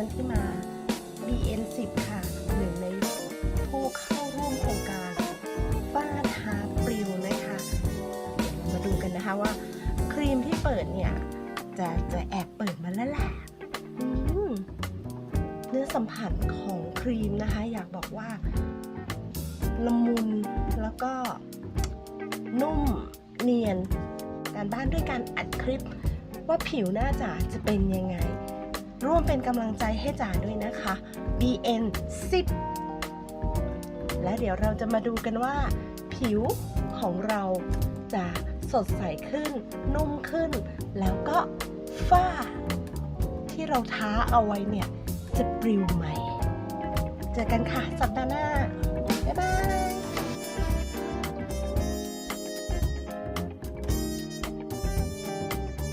จันทิมา BN10 ค่ะ หนึ่งในผู้เข้าร่วมโครงการฝ้าทาปลิวนะคะมาดูกันนะคะว่า ครีมที่เปิดเนี่ย จะจะแอบเปิดมาแล้วแหละเนื้อสัมผัสของครีมนะคะ อยากบอกว่าละมุนแล้วก็นุ่มเนียน การบ้านด้วยการอัดคลิปว่าผิวหน้าจ๋าจะเป็นยังไง วมเป็นกำลังใจให้จ๋าด้วยนะคะ BN 10และเดี๋ยวเราจะมาดูกันว่า ผิวของเราจะสดใสขึ้น นุ่มขึ้น แล้วก็ฝ้า ที่เราท้าเอาไว้เนี่ย จะปลิวไหม เจอกันค่ะสัปดาห์